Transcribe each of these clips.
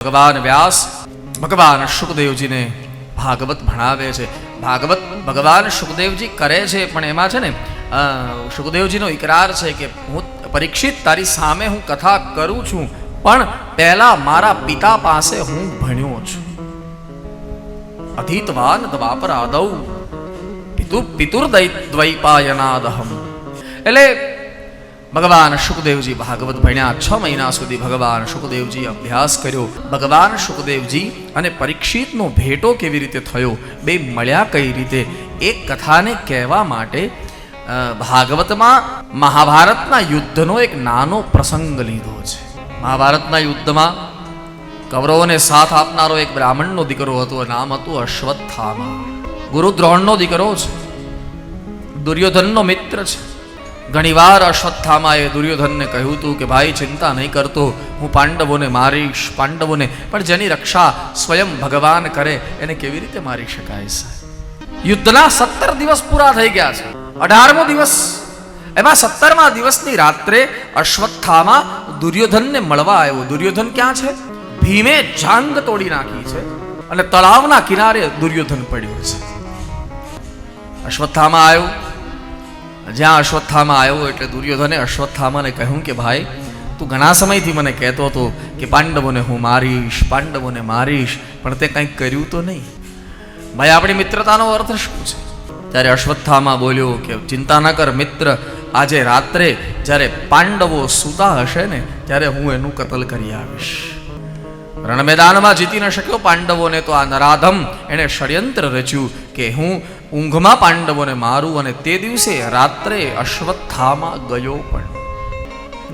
ભગવાન વ્યાસ, ભગવાન સુખદેવજીને ભાગવત ભણાવે છે. ભાગવત ભગવાન સુખદેવજી કરે છે, પણ એમાં છે ને સુખદેવજીનો ઇકરાર છે કે હું પરીક્ષિત તારી સામે હું કથા કરું છું, પણ પહેલા મારા પિતા પાસે હું ભણ્યો છું. અધિતવાન દ્વાપર આદૌ પિતુ પિતુર્દૈદ્વૈપાયનાદહમ એટલે ભગવાન સુખદેવજી ભાગવત ભણ્યા છ મહિના સુધી ભગવાન સુખદેવજી અભ્યાસ કર્યો. ભગવાન સુખદેવજી અને પરીક્ષિતનો ભેટો કેવી રીતે થયો બે મળ્યા કઈ રીતે? એ કથાને કહેવા માટે ભાગવતમાં મહાભારતના યુદ્ધનો એક નાનો પ્રસંગ લીધો છે. મહાભારતના યુદ્ધમાં કૌરવોને સાથ આપનારો એક બ્રાહ્મણનો દીકરો હતો, નામ હતું અશ્વત્થામા. ગુરુદ્રોણનો દીકરો છે. દુર્યોધનનો મિત્ર છે. ઘણીવાર અશ્વત્થામાએ દુર્યોધનને કહ્યું હતું કે, ભાઈ, ચિંતા નહીં કરતો. હું પાંડવોને મારીશ, પાંડવોને. પણ જેની રક્ષા સ્વયં ભગવાન કરે, એને કેવી રીતે મારી શકાય છે યુદ્ધના સત્તર દિવસ પૂરા થઈ ગયા છે. અઢારમો દિવસ. એમાં સત્તરમા દિવસની રાત્રે અશ્વત્થામાં દુર્યોધનને મળવા આવ્યો. દુર્યોધન ક્યાં છે? ભીમે જાંગ તોડી નાખી છે અને તળાવના કિનારે દુર્યોધન પડ્યો છે. અશ્વત્થામા આવ્યો. જ્યાં અશ્વત્થામાં આવ્યો એટલે દુર્યોધને અશ્વત્થામાને કહ્યું કે ભાઈ, તું ઘણા સમયથી મને કહેતો હતો કે પાંડવોને હું મારીશ, પાંડવોને મારીશ, પણ તે કંઈક કર્યું તો નહીં. ભાઈ, આપણી મિત્રતાનો અર્થ શું છે? ત્યારે અશ્વત્થામાં બોલ્યો કે ચિંતા ન કર મિત્ર, આજે રાત્રે જ્યારે પાંડવો સૂતા હશે ને, ત્યારે હું એનું કતલ કરી આવીશ. રણ મેદાનમાં જીતી ન શક્યો પાંડવોને તો આ નરાધમ. એણે ષડયંત્ર રચ્યું કે હું ઊંઘમાં પાંડવોને મારું અને તે દિવસે રાત્રે અશ્વત્થામાં ગયો પણ.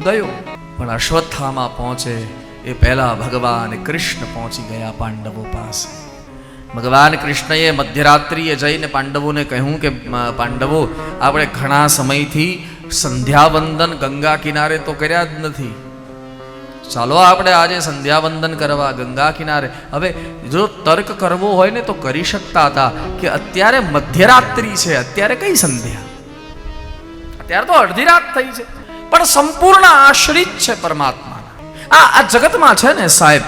ગયો. પણ અશ્વત્થામાં પહોંચે. એ પહેલા ભગવાન કૃષ્ણ પહોંચી ગયા પાંડવો પાસે. ભગવાન કૃષ્ણએ મધ્યરાત્રિએ જઈને પાંડવોને કહ્યું કે પાંડવો, આપણે ઘણા સમયથી સંધ્યાવંદન ગંગા કિનારે તો કર્યા જ નથી. ચાલો આપણે આજે સંધ્યાવંદન કરવા ગંગા કિનારે. હવે જો તર્ક કરવો હોય ને તો કરી શકતા હતા કે અત્યારે મધ્યરાત્રિ છે, અત્યારે કઈ સંધ્યા? અત્યારે તો અડધી રાત થઈ છે. પણ સંપૂર્ણ આશ્રિત છે પરમાત્માના. આ આ જગતમાં છે ને સાહેબ,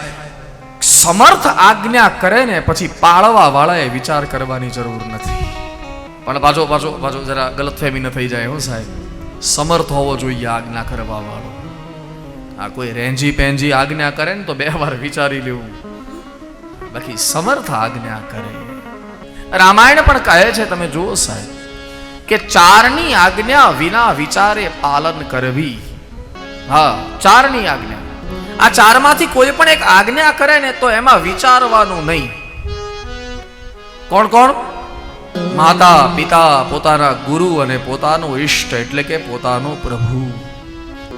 સમર્થ આજ્ઞા કરે ને પછી પાળવા વાળાએ વિચાર કરવાની જરૂર નથી. પણ પાછો પાછો પાછો જરા ગલતફહેમી ન થઈ જાય હો સાહેબ. સમર્થ હોવો જોઈએ આજ્ઞા કરવા વાળો આ કોઈ રેંજી પેંજી આજ્ઞા કરે ને તો બે વાર વિચારી લેવું. બાકી સમર્થ આજ્ઞા કરે. રામાયણ પણ કહે છે, તમે જુઓ સાહેબ, કે ચારની આજ્ઞા વિના વિચારે પાલન કરવી. હા, ચારની આજ્ઞા. આ ચારમાંથી કોઈ પણ એક આજ્ઞા કરે ને તો એમાં વિચારવાનું નહીં. કોણ કોણ? માતા, પિતા, પોતાના ગુરુ અને પોતાનો ઈષ્ટ એટલે કે પોતાનો પ્રભુ.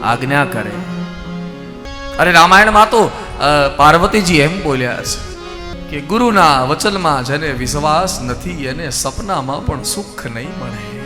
આજ્ઞા કરે. અરે રામાયણમાં તો પાર્વતીજી એમ બોલ્યા છે કે ગુરુના વચનમાં જેને વિશ્વાસ નથી, એને સપનામાં પણ સુખ નહીં મળે.